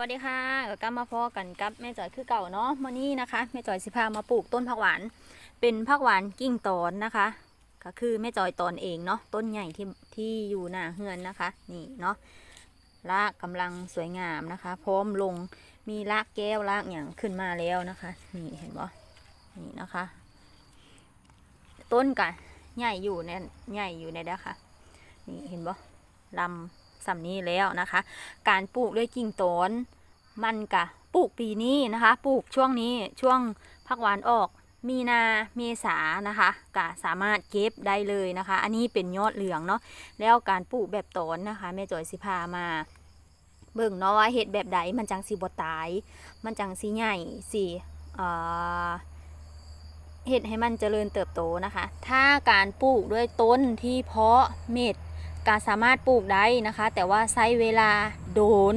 วัสดีค่ะก็กลับมาพอกันกับแม่จอยคือเก่าเนาะมื่อนี้นะคะแม่จอยสิพามาปลูกต้นผักหวาน เป็นผักหวานกิ่งตอนนะคะ ก็คือแม่จอยตอนเองเนาะต้นใหญ่ที่ที่อยู่หน้าเฮือนนะคะนี่เนาะรากกำลังสวยงามนะคะ พร้อมลงมีรากแก้วรากอย่างขึ้นมาแล้วนะคะ นี่เห็นบ่นี่นะคะ ต้นกันใหญ่อยู่ในใหญ่อยู่ในเด้อค่ะ นี่เห็นบ่ลำ สำนี้แล้วนะคะ การปลูกด้วยกิ่งต้นมันกะปลูกปีนี้นะคะ ปลูกช่วงนี้ช่วงพักหวานออกมีนาเมษานะคะกะสามารถเก็บได้เลยนะคะ อันนี้เป็นยอดเหลืองเนาะแล้วการปลูกแบบต้นนะคะแม่จอยสิพามา เบิ่งเนาะว่าเห็ดแบบใดมันจังสีบตาย มันจังสีใหญ่สีเห็ดให้มันเจริญเติบโตนะคะ ถ้าการปลูกด้วยต้นที่เพาะเม็ด การสามารถปลูกได้นะคะ แต่ว่าใช้เวลาโดน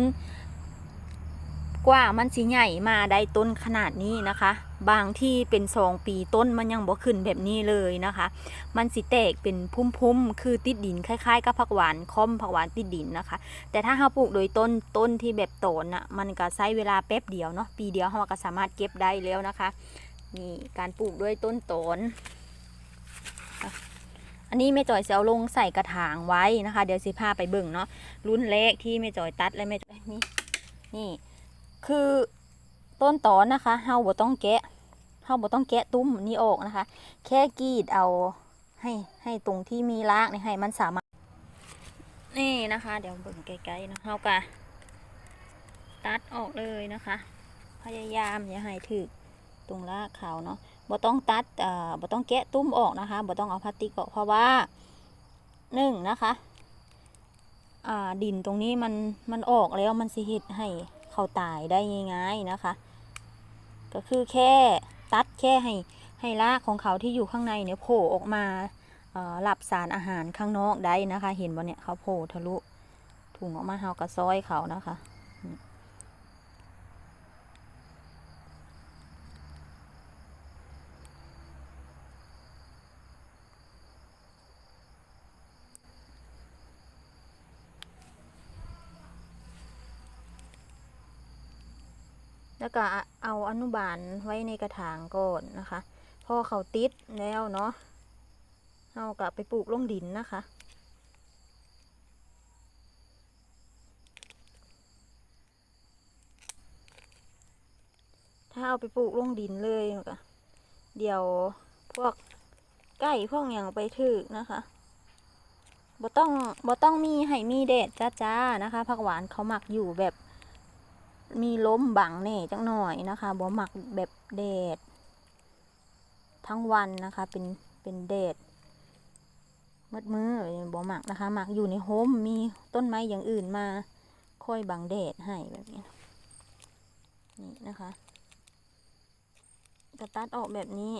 กว่ามันสิใหญ่มาได้ต้นขนาดนี้นะคะ บางที่เป็นสองปีต้นมันยังบ่ขึ้นแบบนี้เลยนะคะ มันสิแตกเป็นพุ่มๆคือติดดินคล้ายๆ กับผักหวานค่อมผักหวานติดดินนะคะ แต่ถ้าเราปลูกโดยต้นต้นที่แบบโตนน่ะมันก็ใช้เวลาแป๊บเดียวเนาะปีเดียวเราก็สามารถเก็บได้แล้วนะคะนี่การปลูกด้วยต้นโตน อันนี้แม่จอยจะเอาลงใส่กระถางไว้นะคะ เดี๋ยวสิพาไปเบิ่งเนาะรุ่นแรกที่แม่จอยตัดและแม่จอยนี่นี่คือต้นตอนนะคะเฮาบ่ต้องแกะเฮาบ่ต้องแกะตุ้มนี่ออกนะคะ แค่กรีดเอาให้ให้ตรงที่มีรากนี่ให้มันสามารถนี่นะคะ เดี๋ยวเบิ่งไกลๆนะเฮากะตัดออกเลยนะคะ พยายามอย่าให้ถึกตรงรากเขาเนาะ บ่ต้องตัดเอ่อบ่ต้องแกะตุ้มออกนะคะบ่ต้องเอาพลาสติกออกเพราะว่าหนึ่งนะคะอ่าดินตรงนี้มันมันออกแล้วมันสิเฮ็ดให้เขาตายได้ง่ายๆนะคะ ก็คือแค่ตัดแค่ให้ให้รากของเขาที่อยู่ข้างในเนี่ยโผล่ออกมาเอ่อรับสารอาหารข้างนอกได้นะคะ เห็นบ่เนี่ยเขาโผล่ทะลุถุงออกมาเฮากระซอยเขานะคะ แล้วก็เอาอนุบาลไว้ในกระถางก่อนนะคะ พอเขาติดแล้วเนาะเอากลับไปปลูกลงดินนะคะ ถ้าเอาไปปลูกลงดินเลยก็เดี๋ยวพวกไก่พวกอย่างไปถึกนะคะบ่ต้องบ่ต้องมีให้มีแดดจ้าๆนะคะผักหวานเขาหมักอยู่แบบ มีล้มบังแน่จังหน่อยนะคะบ่หมักแบบแดด ทั้งวันนะคะเป็นเป็นแดดมืดมือบ่หมักนะคะหมักอยู่ในโฮมมีต้นไม้อย่างอื่นมาค่อยบังแดดให้แบบนี้นี่นะคะกระตัดออกแบบนี้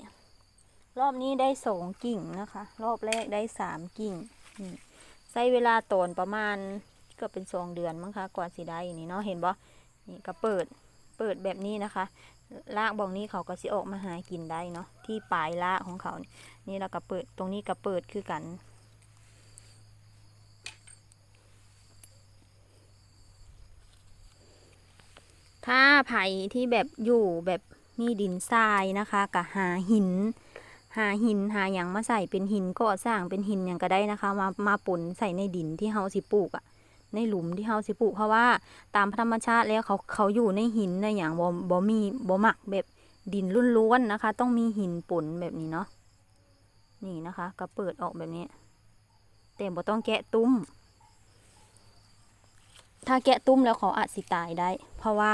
รอบนี้ได้สองกิ่งนะคะ รอบแรกได้สามกิ่งนี่ใช้เวลาตนประมาณก็เป็นสองเดือนมั้งคะกว่าสิได้นี่เนาะเห็นบ่ นี่ก็เปิดเปิดแบบนี้นะคะรากบองนี้เขาก็สิออกมาหากินได้เนาะที่ปลายรากของเขา นี่เราก็เปิดตรงนี้ก็เปิดคือกันถ้าไผ่ที่แบบอยู่แบบมีดินทรายนะคะกับหาหิน หาหินหาอย่างมาใส่เป็นหินก่อสร้างเป็นหินอย่างก็ได้นะคะ มามาปนใส่ในดินที่เฮาสิปลูกอะ ในหลุมที่เฮาสิปลูกเพราะว่าตามธรรมชาติแล้วเขาเขาอยู่ในหินในอย่างบ่บ่มีบ่หมักแบบดินล้วนๆนะคะ ต้องมีหินปนแบบนี้เนาะนี่นะคะ ก็เปิดออกแบบนี้ แต่บ่ต้องแกะตุ้ม ถ้าแกะตุ้มแล้วเขาอาจสิตายได้ เพราะว่า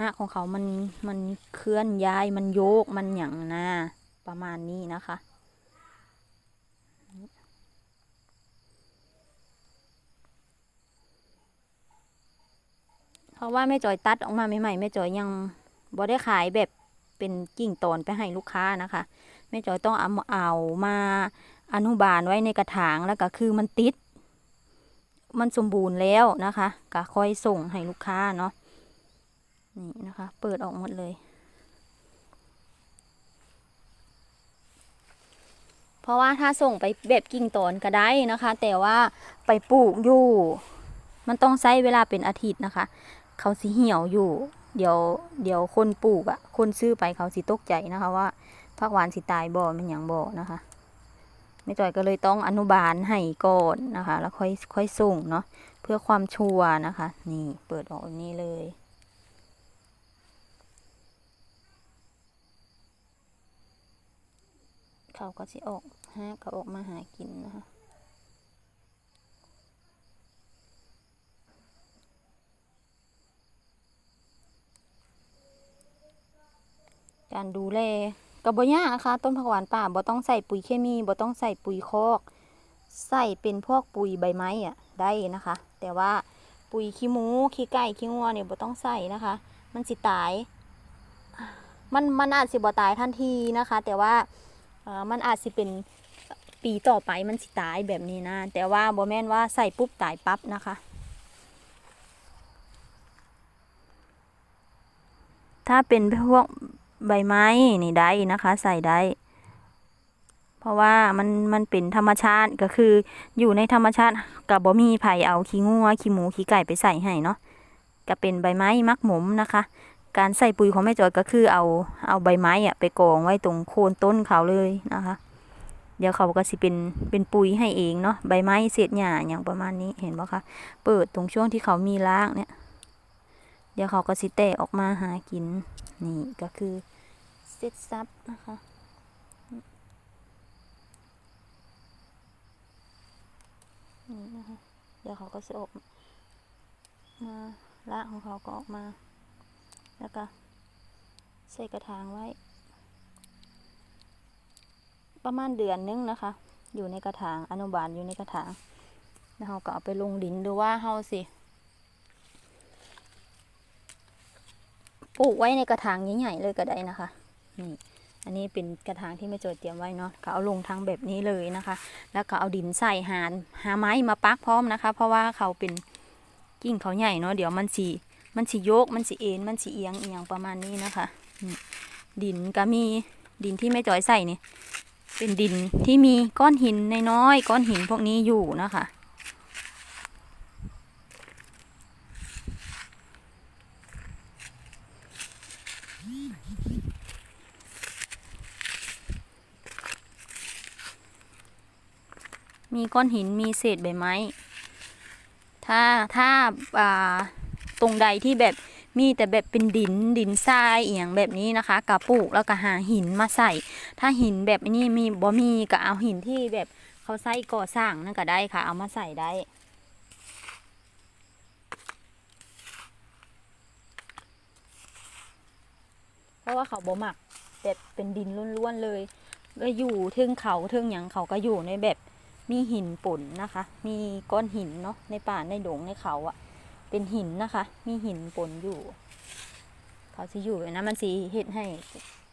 หากของเขามันมันเคลื่อนย้ายมันโยกมันหยั่งนะประมาณนี้นะคะ ราะว่าแม่จอยตัดออกมาใหม่ๆแม่จอยยังบ่ได้ขายแบบเป็นกิ่งตอนไปให้ลูกค้านะคะแม่จอยต้องเอาเอามาอนุบาลไว้ในกระถางแล้วก็คือมันติด มันสมบูรณ์แล้วนะคะก็ค่อยส่งให้ลูกค้าเนาะนี่นะคะ เปิดออกหมดเลย เพราะว่าถ้าส่งไปแบบกิ่งตอนก็ได้นะคะ แต่ว่าไปปลูกอยู่ มันต้องใช้เวลาเป็นอาทิตย์นะคะ เขาสิเหี่ยวอยู่ เดี๋ยวเดี๋ยวคนปลูกอะคนซื้อไปเขาสิตกใจนะคะว่าผักหวานสิตายบ่มันหยังบ่นะคะแม่จอยก็เลยต้องอนุบาลให้ก่อนนะคะ แล้วค่อยค่อยส่งเนาะเพื่อความชัวร์นะคะ นี่เปิดออกนี้เลยเขาก็สิออกฮะก็ออกมาหากินนะคะ การดูแลก็บ่ยากนะคะต้นผักหวานป่าบ่ต้องใส่ปุ๋ยเคมีบ่ต้องใส่ปุ๋ยคอก ใส่เป็นพวกปุ๋ยใบไม้อะได้นะคะ แต่ว่าปุ๋ยขี้หมูขี้ไก่ขี้งัวเนี่ยบ่ต้องใส่นะคะ มันสิตาย มันมันอาจสิบ่ตายทันทีนะคะ แต่ว่าเออมันอาจสิเป็นปีต่อไปมันสิตายแบบนี้นะ แต่ว่าบ่แม่นว่าใส่ปุ๊บตายปั๊บนะคะ ถ้าเป็นพวก ใบไม้นี่ได้นะคะ ใส่ได้ เพราะว่ามันมันเป็นธรรมชาติก็คืออยู่ในธรรมชาติกับบ่มีไผ่เอาขี้งัวขี้หมูขี้ไก่ไปใส่ให้เนาะก็เป็นใบไม้มักหมมนะคะ การใส่ปุ๋ยของแม่จอยก็คือเอาเอาใบไม้อะไปกองไว้ตรงโคนต้นเขาเลยนะคะ เดี๋ยวเขาก็สิเป็นเป็นปุ๋ยให้เองเนาะใบไม้เศษหญ้าอย่างประมาณนี้เห็นบ่คะเปิดตรงช่วงที่เขามีรากเนี่ย เดี๋ยวเขาก็สิแตกออกมาหากิน นี่ก็คือเซตซับนะคะ นี่นะคะ เดี๋ยวเขาก็จะออกมาละของเขาก็ออกมา แล้วก็ใส่กระถางไว้ ประมาณเดือนนึงนะคะ อยู่ในกระถางอนุบาลอยู่ในกระถางแล้วเราก็เอาไปลงดินดูว่าเฮาสิ ปลูกไว้ในกระถางใหญ่ๆเลยก็ได้นะคะนี่อันนี้เป็นกระถางที่แม่โจทย์เตรียมไว้เนาะก็เอาลงทางแบบนี้เลยนะคะ แล้วก็เอาดินใส่หาหาไม้มาปักพร้อมนะคะ เพราะว่าเขาเป็นกิ่งเขาใหญ่เนาะเดี๋ยวมันสีมันสีโยกมันสีเอ็นมันสีเอียงเอียงประมาณนี้นะคะดินก็มีดินที่แม่จอยใส่นี่เป็นดินที่มีก้อนหินน้อยก้อนหินพวกนี้อยู่นะคะ มีก้อนหินมีเศษใบไม้ ถ้าถ้าอ่าตรงใดที่แบบมีแต่แบบเป็นดินดินทรายเอียงแบบนี้นะคะกะปลูกแล้วก็หาหินมาใส่ ถ้าหินแบบนี้มีบ่มีก็เอาหินที่แบบเขาใส่ก่อสร้างนั่นก็ได้ค่ะ เอามาใส่ได้เพราะว่าเขาบ่หมักแบบเป็นดินล้วนๆเลยก็อยู่ทึ่งเขาทึ่งหยังเขาก็อยู่ในแบบ มีหินป่นนะคะ มีก้อนหินเนาะในป่าในดงในเขาอะเป็นหินนะคะ มีหินป่นอยู่ เขาสิอยู่นะมันสีเห็ดให้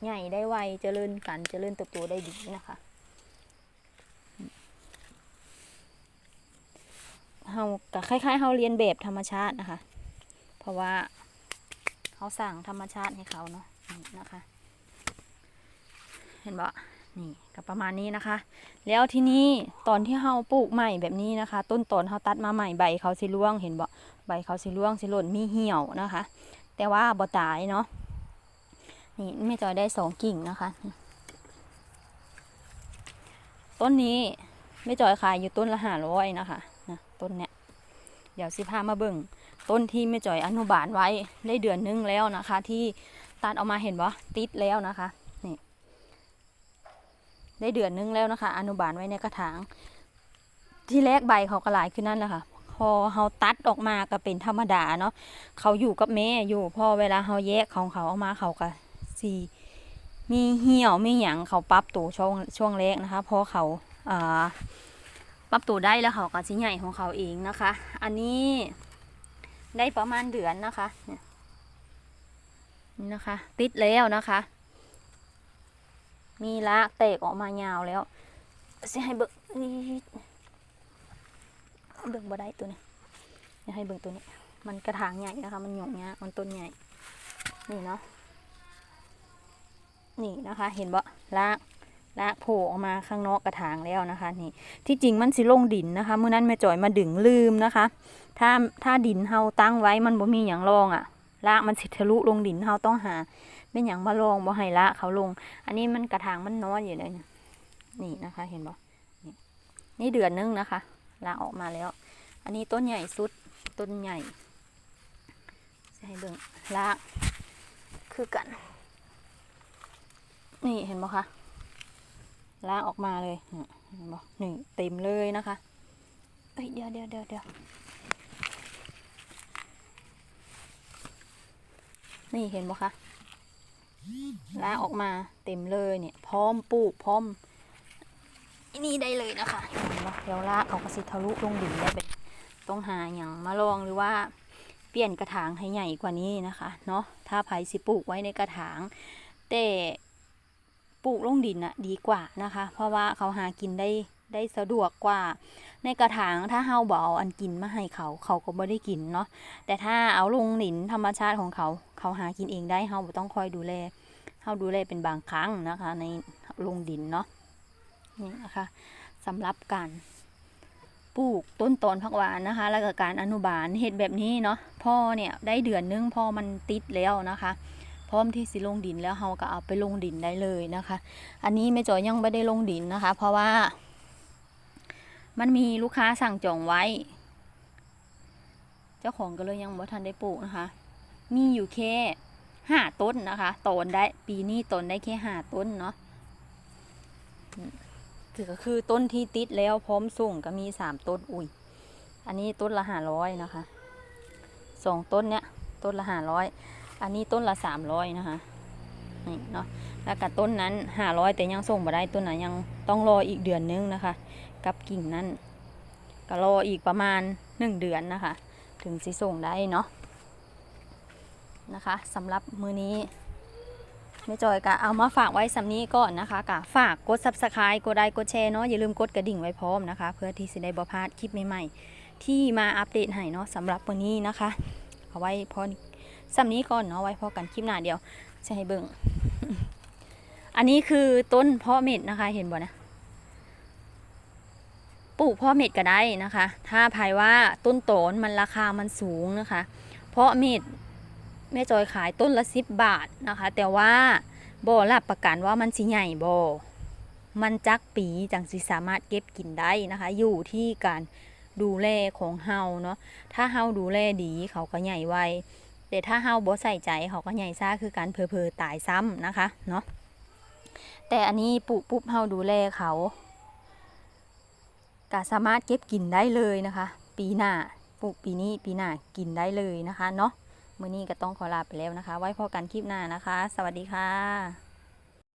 ใหญ่ได้ไวเจริญกันเจริญเติบโตได้ดีนะคะเฮาก็คล้ายๆเฮาเรียนแบบธรรมชาตินะคะ เพราะว่าเขาสั่งธรรมชาติให้เขาเนาะนะคะ เห็นบ่ นี่ก็ประมาณนี้นะคะ แล้วทีนี้ตอนที่เฮาปลูกใหม่แบบนี้นะคะ ต้นตอนเฮาตัดมาใหม่ใบเขาสิร่วงเห็นบ่ใบเขาสิร่วงสิหล่นมีเหี่ยวนะคะ แต่ว่าบ่ตายเนาะนี่แม่จอยได้สองกิ่งนะคะ ต้นนี้แม่จอยขายอยู่ต้นละห้าร้อยนะคะนะต้นเนี้ยเดี๋ยวสิพามาเบิ่งต้นที่แม่จอยอนุบาลไว้ได้เดือนนึงแล้วนะคะ ที่ตัดออกมาเห็นบ่ติดแล้วนะคะ ได้เดือนนึงแล้วนะคะ อนุบาลไว้ในกระถาง ที่แรกใบเขาก็หลายขึ้นนั่นแหละค่ะ พอเขาตัดออกมาก็เป็นธรรมดาเนาะเขาอยู่กับแม่อยู่พอเวลาเขาแยกของเขาออกมาเขาก็สีมีเหี่ยวมีหยังเขาปรับตัวช่วงช่วงแรกนะคะพอเขาอ่าปรับตัวได้แล้วเขาก็สิใหญ่ของเขาเองนะคะ อันนี้ได้ประมาณเดือนนะคะนี่นะคะ ติดแล้วนะคะ มีรากแตกออกมายาวแล้วสิให้เบิ่งนี่เบิ่งบ่ได้ตัวนี้อยากให้เบิ่งตัวนี้ มันกระถางใหญ่นะคะ มันหยงเงี้ยมันต้นใหญ่ นี่เนาะ นี่นะคะ เห็นบ่รากลากโผล่ออกมาข้างนอกกระถางแล้วนะคะนี่ที่จริงมันสิลงดินนะคะเมื่อนั้นแม่จอยมาดึงลืมนะคะ ถ้าถ้าดินเฮาตั้งไว้มันบ่มีอย่างรองอะ่ะลากมันสิทะลุลงดินเฮาต้องหา เป็นอย่างมารองบ่ให้ละเขาลง อันนี้มันกระถางมันน้อยอยู่เลยนี่นะคะ เห็นบ่นี่นี่เดือนนึงนะคะลากออกมาแล้ว อันนี้ต้นใหญ่สุดต้นใหญ่ให้เบิ่งลากคือกัน นี่เห็นบ่คะลากออกมาเลยเนี่ยเห็นบ่นี่เต็มเลยนะคะเอ้ยเดี๋ยวเดี๋ยวเดี๋ยวเดี๋ยวนี่เห็นบ่คะ ลากออกมาเต็มเลยเนี่ย พร้อมปลูกพร้อมอันนี่ได้เลยนะคะเห็นบ่เดี๋ยวลากเอากระสิทะลุลงดินได้เป็นต้องหาอย่างมาลองหรือว่าเปลี่ยนกระถางให้ใหญ่กว่านี้นะคะเนาะถ้าไผ่สิปลูกไว้ในกระถาง แต่ปลูกลงดินน่ะดีกว่านะคะ เพราะว่าเขาหากินได้ได้สะดวกกว่า ในกระถางถ้าเฮาบ่เอาอันกินมาให้เขาเขาก็บ่ได้กินเนาะแต่ถ้าเอาลงดินธรรมชาติของเขา เขาหากินเองได้เฮาบ่ต้องคอยดูแลเฮาดูแลเป็นบางครั้งนะคะ ในลงดินเนาะนี่นะคะสำหรับการปลูกต้นตอนผักหวานนะคะ แล้วก็การอนุบาลเห็ดแบบนี้เนาะพ่อเนี่ยได้เดือนนึงพ่อมันติดแล้วนะคะ พร้อมที่สิลงดินแล้วเราก็เอาไปลงดินได้เลยนะคะ อันนี้แม่จอยยังไม่ได้ลงดินนะคะ เพราะว่า มันมีลูกค้าสั่งจองไว้ เจ้าของก็เลยยังบ่ทันได้ปลูกนะคะ มีอยู่แค่ห้าต้นนะคะตนได้ปีนี้ตนได้แค่ห้าต้นเนาะคือก็คือต้นที่ติดแล้วพร้อมส่งก็มีสามต้นอุ้ยอันนี้ต้นละห้าร้อยนะคะสองต้นเนี้ยต้นละห้าร้อยอันนี้ต้นละสามร้อยนะคะนี่เนาะแล้วกับต้นนั้นห้าร้อยแต่ยังส่งมาได้ต้นนั้นยังต้องรออีกเดือนนึงนะคะ กับกิ่งนั้นก็รออีกประมาณหนึ่งเดือนนะคะ ถึงสิส่งได้เนาะ นะคะสำหรับมือนี้แม่จอยก็เอามาฝากไว้สำนี้ก่อนนะคะกะฝากกด subscribe กดไลค์กดแชร์เนาะอย่าลืมกดกระดิ่งไว้พร้อมนะคะ เพื่อที่จะได้บ่พลาดคลิปใหม่ๆ ที่มาอัปเดตให้เนาะสำหรับวันนี้นะคะ เอาไว้พอสำนี้ก่อนเนาะไว้พอกันคลิปหน้าเดียวจะให้เบิ่งอันนี้คือต้นเพาะเม็ดนะคะเห็นบ่นะปลูกเพาะเม็ดก็ได้นะคะ ถ้าภายว่าต้นโตนมันราคามันสูงนะคะ เพาะเม็ด แม่จอยขายต้นละสิบบาทนะคะ แต่ว่าบ่รับประกันว่ามันสิใหญ่บ่มันจักปีจังสิสามารถเก็บกินได้นะคะ อยู่ที่การดูแลของเฮาเนาะถ้าเฮาดูแลดีเขาก็ใหญ่ไวแต่ถ้าเฮาบ่ใส่ใจเขาก็ใหญ่ซ่าคือการเพอเพอตายซ้ำนะคะเนาะแต่อันนี้ปลูกปุ๊บเฮาดูแลเขาก็สามารถเก็บกินได้เลยนะคะ ปีหน้าปลูกปีนี้ปีหน้ากินได้เลยนะคะเนาะ มื้อนี้ก็ต้องขอลาไปแล้วนะคะ ไว้พบกันคลิปหน้านะคะ สวัสดีค่ะ